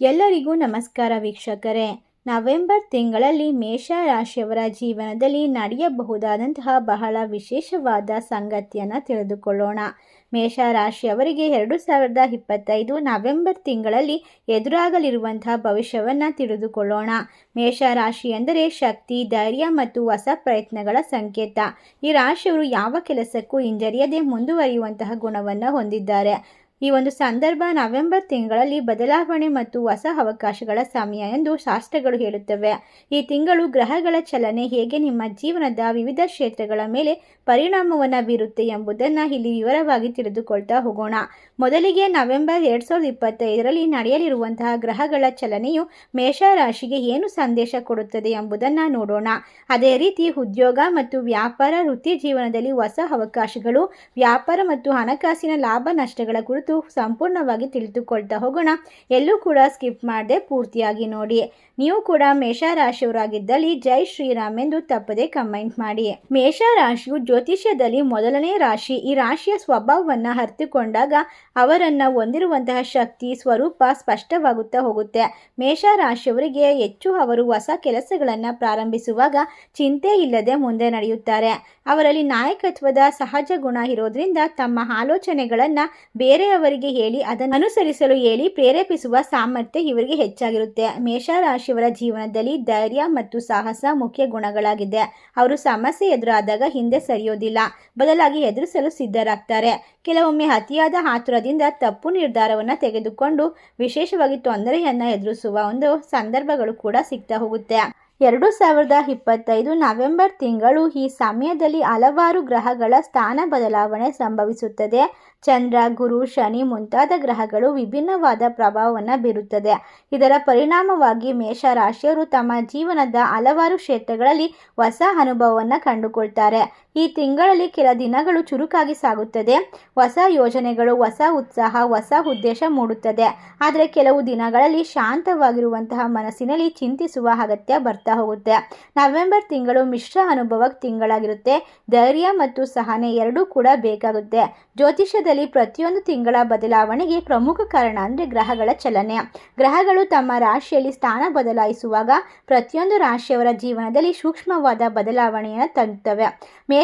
ಎಲ್ಲರಿಗೂ ನಮಸ್ಕಾರ ವೀಕ್ಷಕರೇ. ನವೆಂಬರ್ ತಿಂಗಳಲ್ಲಿ ಮೇಷ ರಾಶಿಯವರ ಜೀವನದಲ್ಲಿ ನಡೆಯಬಹುದಾದಂತಹ ಬಹಳ ವಿಶೇಷವಾದ ಸಂಗತಿಯನ್ನು ತಿಳಿದುಕೊಳ್ಳೋಣ. ಮೇಷ ರಾಶಿಯವರಿಗೆ ಎರಡು ಸಾವಿರದ ಇಪ್ಪತ್ತೈದು ನವೆಂಬರ್ ತಿಂಗಳಲ್ಲಿ ಎದುರಾಗಲಿರುವಂತಹ ಭವಿಷ್ಯವನ್ನು ತಿಳಿದುಕೊಳ್ಳೋಣ. ಮೇಷ ರಾಶಿ ಎಂದರೆ ಶಕ್ತಿ, ಧೈರ್ಯ ಮತ್ತು ಹೊಸ ಪ್ರಯತ್ನಗಳ ಸಂಕೇತ. ಈ ರಾಶಿಯವರು ಯಾವ ಕೆಲಸಕ್ಕೂ ಹಿಂಜರಿಯದೆ ಮುಂದುವರಿಯುವಂತಹ ಗುಣವನ್ನು ಹೊಂದಿದ್ದಾರೆ. ಈ ಒಂದು ಸಂದರ್ಭ ನವೆಂಬರ್ ತಿಂಗಳಲ್ಲಿ ಬದಲಾವಣೆ ಮತ್ತು ಹೊಸ ಅವಕಾಶಗಳ ಸಮಯ ಎಂದು ಶಾಸ್ತ್ರಗಳು ಹೇಳುತ್ತವೆ. ಈ ತಿಂಗಳು ಗ್ರಹಗಳ ಚಲನೆ ಹೇಗೆ ನಿಮ್ಮ ಜೀವನದ ವಿವಿಧ ಕ್ಷೇತ್ರಗಳ ಮೇಲೆ ಪರಿಣಾಮವನ್ನು ಬೀರುತ್ತೆ ಎಂಬುದನ್ನು ಇಲ್ಲಿ ವಿವರವಾಗಿ ತಿಳಿದುಕೊಳ್ತಾ ಹೋಗೋಣ. ಮೊದಲಿಗೆ ನವೆಂಬರ್ ಎರಡು ಸಾವಿರದ ಇಪ್ಪತ್ತೈದರಲ್ಲಿ ನಡೆಯಲಿರುವಂತಹ ಗ್ರಹಗಳ ಚಲನೆಯು ಮೇಷರಾಶಿಗೆ ಏನು ಸಂದೇಶ ಕೊಡುತ್ತದೆ ಎಂಬುದನ್ನು ನೋಡೋಣ. ಅದೇ ರೀತಿ ಉದ್ಯೋಗ ಮತ್ತು ವ್ಯಾಪಾರ ವೃತ್ತಿ ಜೀವನದಲ್ಲಿ ಹೊಸ ಅವಕಾಶಗಳು, ವ್ಯಾಪಾರ ಮತ್ತು ಹಣಕಾಸಿನ ಲಾಭ ನಷ್ಟಗಳ ಕುರಿತು ಸಂಪೂರ್ಣವಾಗಿ ತಿಳಿದುಕೊಳ್ತಾ ಹೋಗೋಣ. ಎಲ್ಲೂ ಕೂಡ ಸ್ಕಿಪ್ ಮಾಡದೆ ಪೂರ್ತಿಯಾಗಿ ನೋಡಿ. ನೀವು ಕೂಡ ಮೇಷರಾಶಿಯವರಾಗಿದ್ದಲ್ಲಿ ಜೈ ಶ್ರೀರಾಮ್ ಎಂದು ತಪ್ಪದೆ ಕಮೆಂಟ್ ಮಾಡಿ. ಮೇಷರಾಶಿಯು ಜ್ಯೋತಿಷ್ಯದಲ್ಲಿ ಮೊದಲನೇ ರಾಶಿ. ಈ ರಾಶಿಯ ಸ್ವಭಾವವನ್ನು ಹರಿತುಕೊಂಡಾಗ ಅವರನ್ನ ಹೊಂದಿರುವಂತಹ ಶಕ್ತಿ, ಸ್ವರೂಪ ಸ್ಪಷ್ಟವಾಗುತ್ತಾ ಹೋಗುತ್ತೆ. ಮೇಷರಾಶಿಯವರಿಗೆ ಹೆಚ್ಚು ಅವರು ಹೊಸ ಕೆಲಸಗಳನ್ನು ಪ್ರಾರಂಭಿಸುವಾಗ ಚಿಂತೆ ಇಲ್ಲದೆ ಮುಂದೆ ನಡೆಯುತ್ತಾರೆ. ಅವರಲ್ಲಿ ನಾಯಕತ್ವದ ಸಹಜ ಗುಣ ಇರೋದ್ರಿಂದ ತಮ್ಮ ಆಲೋಚನೆಗಳನ್ನು ಬೇರೆಯವರಿಗೆ ಹೇಳಿ ಅದನ್ನು ಅನುಸರಿಸಲು ಹೇಳಿ ಪ್ರೇರೇಪಿಸುವ ಸಾಮರ್ಥ್ಯ ಇವರಿಗೆ ಹೆಚ್ಚಾಗಿರುತ್ತೆ. ಮೇಷರಾಶಿಯವರ ಜೀವನದಲ್ಲಿ ಧೈರ್ಯ ಮತ್ತು ಸಾಹಸ ಮುಖ್ಯ ಗುಣಗಳಾಗಿದೆ. ಅವರು ಸಮಸ್ಯೆ ಎದುರಾದಾಗ ಹಿಂದೆ ಸರಿಯೋದಿಲ್ಲ. ಬದಲಾಗಿ ಎದುರಿಸಲು ಸಿದ್ಧರಾಗ್ತಾರೆ. ಕೆಲವೊಮ್ಮೆ ಅತಿಯಾದ ಆತುರದಿಂದ ತಪ್ಪು ನಿರ್ಧಾರವನ್ನು ತೆಗೆದುಕೊಂಡು ವಿಶೇಷವಾಗಿ ತೊಂದರೆಯನ್ನು ಎದುರಿಸುವ ಒಂದು ಸಂದರ್ಭಗಳು ಕೂಡ ಸಿಗ್ತಾ ಹೋಗುತ್ತೆ. ಎರಡು ಸಾವಿರದ ಇಪ್ಪತ್ತೈದು ನವೆಂಬರ್ ತಿಂಗಳು ಈ ಸಮಯದಲ್ಲಿ ಹಲವಾರು ಗ್ರಹಗಳ ಸ್ಥಾನ ಬದಲಾವಣೆ ಸಂಭವಿಸುತ್ತದೆ. ಚಂದ್ರ, ಗುರು, ಶನಿ ಮುಂತಾದ ಗ್ರಹಗಳು ವಿಭಿನ್ನವಾದ ಪ್ರಭಾವವನ್ನು ಬೀರುತ್ತದೆ. ಇದರ ಪರಿಣಾಮವಾಗಿ ಮೇಷರಾಶಿಯವರು ತಮ್ಮ ಜೀವನದ ಹಲವಾರು ಕ್ಷೇತ್ರಗಳಲ್ಲಿ ಹೊಸ ಅನುಭವವನ್ನು ಕಂಡುಕೊಳ್ತಾರೆ. ಈ ತಿಂಗಳಲ್ಲಿ ಕೆಲ ದಿನಗಳು ಚುರುಕಾಗಿ ಸಾಗುತ್ತದೆ. ಹೊಸ ಯೋಜನೆಗಳು, ಹೊಸ ಉತ್ಸಾಹ, ಹೊಸ ಉದ್ದೇಶ ಮೂಡುತ್ತದೆ. ಆದರೆ ಕೆಲವು ದಿನಗಳಲ್ಲಿ ಶಾಂತವಾಗಿರುವಂತಹ ಮನಸ್ಸಿನಲ್ಲಿ ಚಿಂತಿಸುವ ಅಗತ್ಯ ಬರ್ತಾ ಹೋಗುತ್ತೆ. ನವೆಂಬರ್ ತಿಂಗಳು ಮಿಶ್ರ ಅನುಭವ ತಿಂಗಳಾಗಿರುತ್ತೆ. ಧೈರ್ಯ ಮತ್ತು ಸಹನೆ ಎರಡೂ ಕೂಡ ಬೇಕಾಗುತ್ತೆ. ಜ್ಯೋತಿಷ್ಯದಲ್ಲಿ ಪ್ರತಿಯೊಂದು ತಿಂಗಳ ಬದಲಾವಣೆಗೆ ಪ್ರಮುಖ ಕಾರಣ ಅಂದರೆ ಗ್ರಹಗಳ ಚಲನೆ. ಗ್ರಹಗಳು ತಮ್ಮ ರಾಶಿಯಲ್ಲಿ ಸ್ಥಾನ ಬದಲಾಯಿಸುವಾಗ ಪ್ರತಿಯೊಂದು ರಾಶಿಯವರ ಜೀವನದಲ್ಲಿ ಸೂಕ್ಷ್ಮವಾದ ಬದಲಾವಣೆಯನ್ನು ತಂದುತ್ತವೆ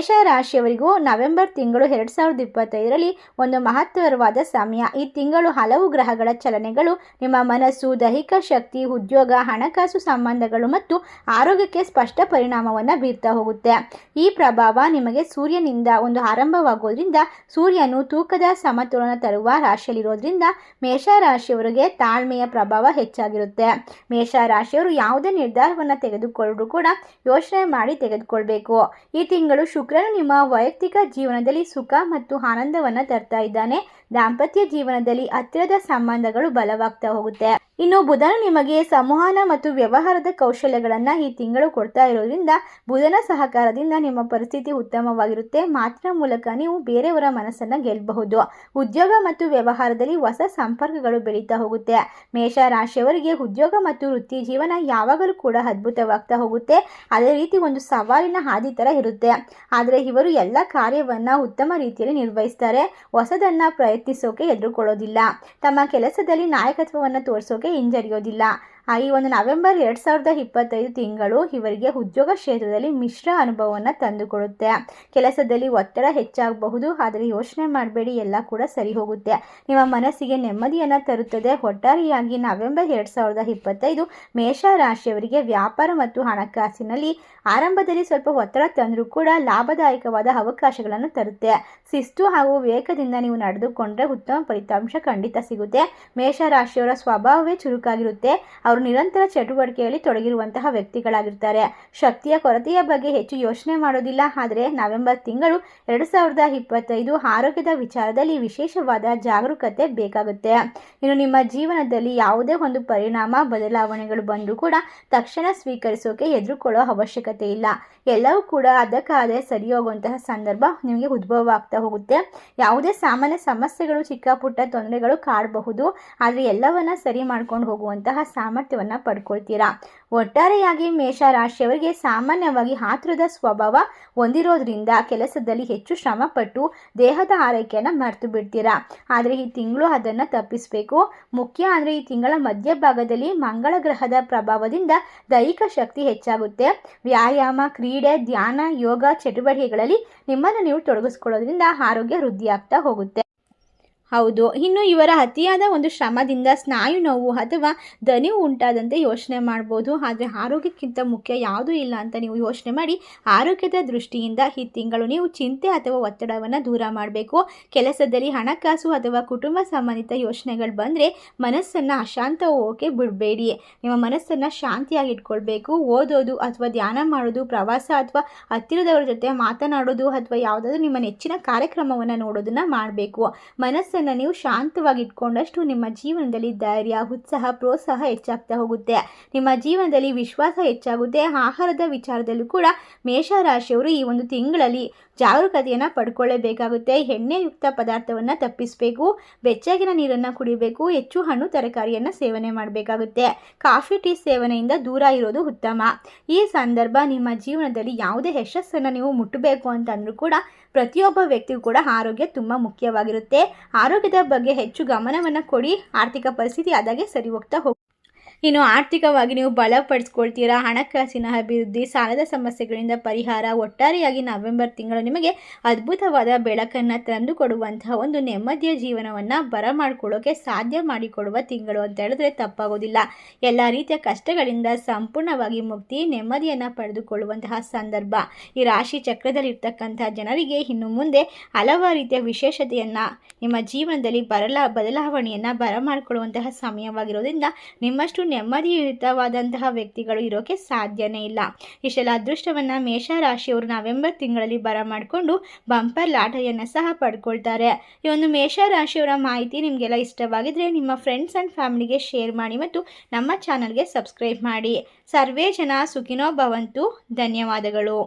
ಮೇಷ ರಾಶಿಯವರಿಗೂ ನವೆಂಬರ್ ತಿಂಗಳು ಎರಡು ಸಾವಿರದ ಇಪ್ಪತ್ತೈದರಲ್ಲಿ ಒಂದು ಮಹತ್ವರವಾದ ಸಮಯ. ಈ ತಿಂಗಳು ಹಲವು ಗ್ರಹಗಳ ಚಲನೆಗಳು, ನಿಮ್ಮ ಮನಸ್ಸು, ದೈಹಿಕ ಶಕ್ತಿ, ಉದ್ಯೋಗ, ಹಣಕಾಸು ಸಂಬಂಧಗಳು ಮತ್ತು ಆರೋಗ್ಯಕ್ಕೆ ಸ್ಪಷ್ಟ ಪರಿಣಾಮವನ್ನು ಬೀರ್ತಾ ಹೋಗುತ್ತೆ. ಈ ಪ್ರಭಾವ ನಿಮಗೆ ಸೂರ್ಯನಿಂದ ಒಂದು ಆರಂಭವಾಗೋದ್ರಿಂದ, ಸೂರ್ಯನು ತೂಕದ ಸಮತೋಲನ ತರುವ ರಾಶಿಯಲ್ಲಿರೋದ್ರಿಂದ ಮೇಷ ರಾಶಿಯವರಿಗೆ ತಾಳ್ಮೆಯ ಪ್ರಭಾವ ಹೆಚ್ಚಾಗಿರುತ್ತೆ. ಮೇಷ ರಾಶಿಯವರು ಯಾವುದೇ ನಿರ್ಧಾರವನ್ನು ತೆಗೆದುಕೊಳ್ಳರೂ ಕೂಡ ಯೋಚನೆ ಮಾಡಿ ತೆಗೆದುಕೊಳ್ಬೇಕು. ಈ ತಿಂಗಳು ಶುಕ್ರನು ನಿಮ್ಮ ವೈಯಕ್ತಿಕ ಜೀವನದಲ್ಲಿ ಸುಖ ಮತ್ತು ಆನಂದವನ್ನು ತರ್ತಾ ಇದ್ದಾನೆ. ದಾಂಪತ್ಯ ಜೀವನದಲ್ಲಿ ಹತ್ತಿರದ ಸಂಬಂಧಗಳು ಬಲವಾಗ್ತಾ ಹೋಗುತ್ತೆ. ಇನ್ನು ಬುಧನು ನಿಮಗೆ ಸಂವಹನ ಮತ್ತು ವ್ಯವಹಾರದ ಕೌಶಲ್ಯಗಳನ್ನು ಈ ತಿಂಗಳು ಕೊಡ್ತಾ ಇರೋದ್ರಿಂದ ಬುಧನ ಸಹಕಾರದಿಂದ ನಿಮ್ಮ ಪರಿಸ್ಥಿತಿ ಉತ್ತಮವಾಗಿರುತ್ತೆ. ಮಾತಿನ ಮೂಲಕ ನೀವು ಬೇರೆಯವರ ಮನಸ್ಸನ್ನು ಗೆಲ್ಲಬಹುದು ಉದ್ಯೋಗ ಮತ್ತು ವ್ಯವಹಾರದಲ್ಲಿ ಹೊಸ ಸಂಪರ್ಕಗಳು ಬೆಳೀತಾ ಹೋಗುತ್ತೆ. ಮೇಷ ರಾಶಿಯವರಿಗೆ ಉದ್ಯೋಗ ಮತ್ತು ವೃತ್ತಿ ಜೀವನ ಯಾವಾಗಲೂ ಕೂಡ ಅದ್ಭುತವಾಗ್ತಾ ಹೋಗುತ್ತೆ. ಅದೇ ರೀತಿ ಒಂದು ಸವಾಲಿನ ಹಾದಿ ಥರ ಇರುತ್ತೆ. ಆದರೆ ಇವರು ಎಲ್ಲ ಕಾರ್ಯವನ್ನು ಉತ್ತಮ ರೀತಿಯಲ್ಲಿ ನಿರ್ವಹಿಸ್ತಾರೆ. ಹೊಸದನ್ನು ಪ್ರಯತ್ನಿಸೋಕೆ ಎದುರುಕೊಳ್ಳೋದಿಲ್ಲ. ತಮ್ಮ ಕೆಲಸದಲ್ಲಿ ನಾಯಕತ್ವವನ್ನು ತೋರಿಸೋಕೆ ಹಿಂಜರಿಯೋದಿಲ್ಲ. ಈ ಒಂದು ನವೆಂಬರ್ ಎರಡು ಸಾವಿರದ ಇಪ್ಪತ್ತೈದು ತಿಂಗಳು ಇವರಿಗೆ ಉದ್ಯೋಗ ಕ್ಷೇತ್ರದಲ್ಲಿ ಮಿಶ್ರ ಅನುಭವವನ್ನು ತಂದುಕೊಡುತ್ತೆ. ಕೆಲಸದಲ್ಲಿ ಒತ್ತಡ ಹೆಚ್ಚಾಗಬಹುದು, ಆದರೆ ಯೋಚನೆ ಮಾಡಬೇಡಿ, ಎಲ್ಲ ಕೂಡ ಸರಿ ಹೋಗುತ್ತೆ. ನಿಮ್ಮ ಮನಸ್ಸಿಗೆ ನೆಮ್ಮದಿಯನ್ನು ತರುತ್ತದೆ. ಒಟ್ಟಾರೆಯಾಗಿ ನವೆಂಬರ್ ಎರಡು ಸಾವಿರದ ಇಪ್ಪತ್ತೈದು ಮೇಷ ರಾಶಿಯವರಿಗೆ ವ್ಯಾಪಾರ ಮತ್ತು ಹಣಕಾಸಿನಲ್ಲಿ ಆರಂಭದಲ್ಲಿ ಸ್ವಲ್ಪ ಒತ್ತಡ ತಂದರೂ ಕೂಡ ಲಾಭದಾಯಕವಾದ ಅವಕಾಶಗಳನ್ನು ತರುತ್ತೆ. ಶಿಸ್ತು ಹಾಗೂ ವಿವೇಕದಿಂದ ನೀವು ನಡೆದುಕೊಂಡ್ರೆ ಉತ್ತಮ ಫಲಿತಾಂಶ ಖಂಡಿತ ಸಿಗುತ್ತೆ. ಮೇಷ ರಾಶಿಯವರ ಸ್ವಭಾವವೇ ಚುರುಕಾಗಿರುತ್ತೆ. ಅವರು ನಿರಂತರ ಚಟುವಟಿಕೆಯಲ್ಲಿ ತೊಡಗಿರುವಂತಹ ವ್ಯಕ್ತಿಗಳಾಗಿರ್ತಾರೆ. ಶಕ್ತಿಯ ಕೊರತೆಯ ಬಗ್ಗೆ ಹೆಚ್ಚು ಯೋಚನೆ ಮಾಡೋದಿಲ್ಲ. ಆದರೆ ನವೆಂಬರ್ ತಿಂಗಳು ಎರಡು ಸಾವಿರದ ಇಪ್ಪತ್ತೈದು ಆರೋಗ್ಯದ ವಿಚಾರದಲ್ಲಿ ವಿಶೇಷವಾದ ಜಾಗರೂಕತೆ ಬೇಕಾಗುತ್ತೆ. ಇನ್ನು ನಿಮ್ಮ ಜೀವನದಲ್ಲಿ ಯಾವುದೇ ಒಂದು ಪರಿಣಾಮ, ಬದಲಾವಣೆಗಳು ಬಂದರೂ ಕೂಡ ತಕ್ಷಣ ಸ್ವೀಕರಿಸೋಕೆ ಎದುರುಕೊಳ್ಳೋ ಅವಶ್ಯಕತೆ ಇಲ್ಲ. ಎಲ್ಲವೂ ಕೂಡ ಅದಕ್ಕಾದ ಸರಿ ಹೋಗುವಂತಹ ಸಂದರ್ಭ ನಿಮಗೆ ಉದ್ಭವ ಆಗ್ತಾ ಹೋಗುತ್ತೆ. ಯಾವುದೇ ಸಾಮಾನ್ಯ ಸಮಸ್ಯೆಗಳು, ಚಿಕ್ಕ ಪುಟ್ಟ ತೊಂದರೆಗಳು ಕಾಡಬಹುದು. ಆದರೆ ಎಲ್ಲವನ್ನ ಸರಿ ಮಾಡ್ಕೊಂಡು ಹೋಗುವಂತಹ ಸಾಮಾನ್ಯ ಸಾಮರ್ಥ್ಯವನ್ನು ಪಡ್ಕೊಳ್ತೀರಾ? ಒಟ್ಟಾರೆಯಾಗಿ ಮೇಷ ರಾಶಿಯವರಿಗೆ ಸಾಮಾನ್ಯವಾಗಿ ಆತುರದ ಸ್ವಭಾವ ಹೊಂದಿರೋದ್ರಿಂದ ಕೆಲಸದಲ್ಲಿ ಹೆಚ್ಚು ಶ್ರಮಪಟ್ಟು ದೇಹದ ಆರೈಕೆಯನ್ನು ಮರೆತು ಬಿಡ್ತೀರಾ ಆದರೆ ಈ ತಿಂಗಳು ಅದನ್ನು ತಪ್ಪಿಸಬೇಕು. ಮುಖ್ಯ ಅಂದರೆ ಈ ತಿಂಗಳ ಮಧ್ಯಭಾಗದಲ್ಲಿ ಮಂಗಳ ಗ್ರಹದ ಪ್ರಭಾವದಿಂದ ದೈಹಿಕ ಶಕ್ತಿ ಹೆಚ್ಚಾಗುತ್ತೆ. ವ್ಯಾಯಾಮ, ಕ್ರೀಡೆ, ಧ್ಯಾನ, ಯೋಗ, ಚಟುವಟಿಕೆಗಳಲ್ಲಿ ನಿಮ್ಮನ್ನು ನೀವು ತೊಡಗಿಸ್ಕೊಳ್ಳೋದ್ರಿಂದ ಆರೋಗ್ಯ ವೃದ್ಧಿಯಾಗ್ತಾ ಹೋಗುತ್ತೆ. ಹೌದು. ಇನ್ನು ಇವರ ಅತಿಯಾದ ಒಂದು ಶ್ರಮದಿಂದ ಸ್ನಾಯು ನೋವು ಅಥವಾ ದನಿ ಉಂಟಾದಂತೆ ಯೋಚನೆ ಮಾಡ್ಬೋದು. ಆದರೆ ಆರೋಗ್ಯಕ್ಕಿಂತ ಮುಖ್ಯ ಯಾವುದೂ ಇಲ್ಲ ಅಂತ ನೀವು ಯೋಚನೆ ಮಾಡಿ ಆರೋಗ್ಯದ ದೃಷ್ಟಿಯಿಂದ ಈ ತಿಂಗಳು ನೀವು ಚಿಂತೆ ಅಥವಾ ಒತ್ತಡವನ್ನು ದೂರ ಮಾಡಬೇಕು. ಕೆಲಸದಲ್ಲಿ ಹಣಕಾಸು ಅಥವಾ ಕುಟುಂಬ ಸಂಬಂಧಿತ ಯೋಚನೆಗಳು ಬಂದರೆ ಮನಸ್ಸನ್ನು ಅಶಾಂತ ಹೋಗೋಕೆ ಬಿಡಬೇಡಿ. ನಿಮ್ಮ ಮನಸ್ಸನ್ನು ಶಾಂತಿಯಾಗಿ ಇಟ್ಕೊಳ್ಬೇಕು. ಓದೋದು ಅಥವಾ ಧ್ಯಾನ ಮಾಡೋದು, ಪ್ರವಾಸ ಅಥವಾ ಹತ್ತಿರದವರ ಜೊತೆ ಮಾತನಾಡೋದು ಅಥವಾ ಯಾವುದಾದ್ರೂ ನಿಮ್ಮ ನೆಚ್ಚಿನ ಕಾರ್ಯಕ್ರಮವನ್ನು ನೋಡೋದನ್ನು ಮಾಡಬೇಕು. ಮನಸ್ಸನ್ನು ನೀವು ಶಾಂತವಾಗಿ ಇಟ್ಕೊಂಡಷ್ಟು ನಿಮ್ಮ ಜೀವನದಲ್ಲಿ ಧೈರ್ಯ, ಉತ್ಸಾಹ, ಪ್ರೋತ್ಸಾಹ ಹೆಚ್ಚಾಗ್ತಾ ಹೋಗುತ್ತೆ. ನಿಮ್ಮ ಜೀವನದಲ್ಲಿ ವಿಶ್ವಾಸ ಹೆಚ್ಚಾಗುತ್ತೆ. ಆಹಾರದ ವಿಚಾರದಲ್ಲೂ ಕೂಡ ಮೇಷರಾಶಿಯವರು ಈ ಒಂದು ತಿಂಗಳಲ್ಲಿ ಜಾಗರೂಕತೆಯನ್ನು ಪಡ್ಕೊಳ್ಳೇಬೇಕಾಗುತ್ತೆ. ಎಣ್ಣೆಯುಕ್ತ ಪದಾರ್ಥವನ್ನು ತಪ್ಪಿಸಬೇಕು. ಬೆಚ್ಚಗಿನ ನೀರನ್ನು ಕುಡಿಬೇಕು. ಹೆಚ್ಚು ಹಣ್ಣು ತರಕಾರಿಯನ್ನು ಸೇವನೆ ಮಾಡಬೇಕಾಗುತ್ತೆ. ಕಾಫಿ, ಟೀ ಸೇವನೆಯಿಂದ ದೂರ ಇರೋದು ಉತ್ತಮ. ಈ ಸಂದರ್ಭ ನಿಮ್ಮ ಜೀವನದಲ್ಲಿ ಯಾವುದೇ ಯಶಸ್ಸನ್ನು ನೀವು ಮುಟ್ಟಬೇಕು ಅಂತಂದರೂ ಕೂಡ ಪ್ರತಿಯೊಬ್ಬ ವ್ಯಕ್ತಿಗೂ ಕೂಡ ಆರೋಗ್ಯ ತುಂಬ ಮುಖ್ಯವಾಗಿರುತ್ತೆ. ಆರೋಗ್ಯದ ಬಗ್ಗೆ ಹೆಚ್ಚು ಗಮನವನ್ನು ಕೊಡಿ. ಆರ್ಥಿಕ ಪರಿಸ್ಥಿತಿ ಅದಾಗೆ ಸರಿ ಹೋಗ್ತಾ ಹೋಗಿ ಇನ್ನು ಆರ್ಥಿಕವಾಗಿ ನೀವು ಬಲಪಡಿಸ್ಕೊಳ್ತೀರಾ? ಹಣಕಾಸಿನ ಅಭಿವೃದ್ಧಿ, ಸಾಲದ ಸಮಸ್ಯೆಗಳಿಂದ ಪರಿಹಾರ ಒಟ್ಟಾರೆಯಾಗಿ ನವೆಂಬರ್ ತಿಂಗಳು ನಿಮಗೆ ಅದ್ಭುತವಾದ ಬೆಳಕನ್ನು ತಂದು ಕೊಡುವಂತಹ ಒಂದು ನೆಮ್ಮದಿಯ ಜೀವನವನ್ನು ಬರಮಾಡಿಕೊಳ್ಳೋಕೆ ಸಾಧ್ಯ ಮಾಡಿಕೊಡುವ ತಿಂಗಳು ಅಂತ ಹೇಳಿದ್ರೆ ತಪ್ಪಾಗೋದಿಲ್ಲ. ಎಲ್ಲ ರೀತಿಯ ಕಷ್ಟಗಳಿಂದ ಸಂಪೂರ್ಣವಾಗಿ ಮುಕ್ತಿ, ನೆಮ್ಮದಿಯನ್ನು ಪಡೆದುಕೊಳ್ಳುವಂತಹ ಸಂದರ್ಭ. ಈ ರಾಶಿ ಚಕ್ರದಲ್ಲಿರ್ತಕ್ಕಂಥ ಜನರಿಗೆ ಇನ್ನು ಮುಂದೆ ಹಲವಾರು ರೀತಿಯ ವಿಶೇಷತೆಯನ್ನು, ನಿಮ್ಮ ಜೀವನದಲ್ಲಿ ಬರಲ, ಬದಲಾವಣೆಯನ್ನು ಬರಮಾಡಿಕೊಳ್ಳುವಂತಹ ಸಮಯವಾಗಿರೋದ್ರಿಂದ ನಿಮ್ಮಷ್ಟು ನೆಮ್ಮದಿಯುತವಾದಂತಹ ವ್ಯಕ್ತಿಗಳು ಇರೋಕೆ ಸಾಧ್ಯನೇ ಇಲ್ಲ. ಇಷ್ಟೆಲ್ಲ ಅದೃಷ್ಟವನ್ನು ಮೇಷರಾಶಿಯವರು ನವೆಂಬರ್ ತಿಂಗಳಲ್ಲಿ ಬರಮಾಡಿಕೊಂಡು ಬಂಪರ್ ಲಾಟರಿಯನ್ನು ಸಹ ಪಡ್ಕೊಳ್ತಾರೆ. ಈ ಒಂದು ಮೇಷರಾಶಿಯವರ ಮಾಹಿತಿ ನಿಮಗೆಲ್ಲ ಇಷ್ಟವಾಗಿದ್ರೆ ನಿಮ್ಮ ಫ್ರೆಂಡ್ಸ್ ಆ್ಯಂಡ್ ಫ್ಯಾಮಿಲಿಗೆ ಶೇರ್ ಮಾಡಿ ಮತ್ತು ನಮ್ಮ ಚಾನಲ್ಗೆ ಸಬ್ಸ್ಕ್ರೈಬ್ ಮಾಡಿ. ಸರ್ವೇ ಜನ ಸುಖಿನೋ ಭವಂತು. ಧನ್ಯವಾದಗಳು.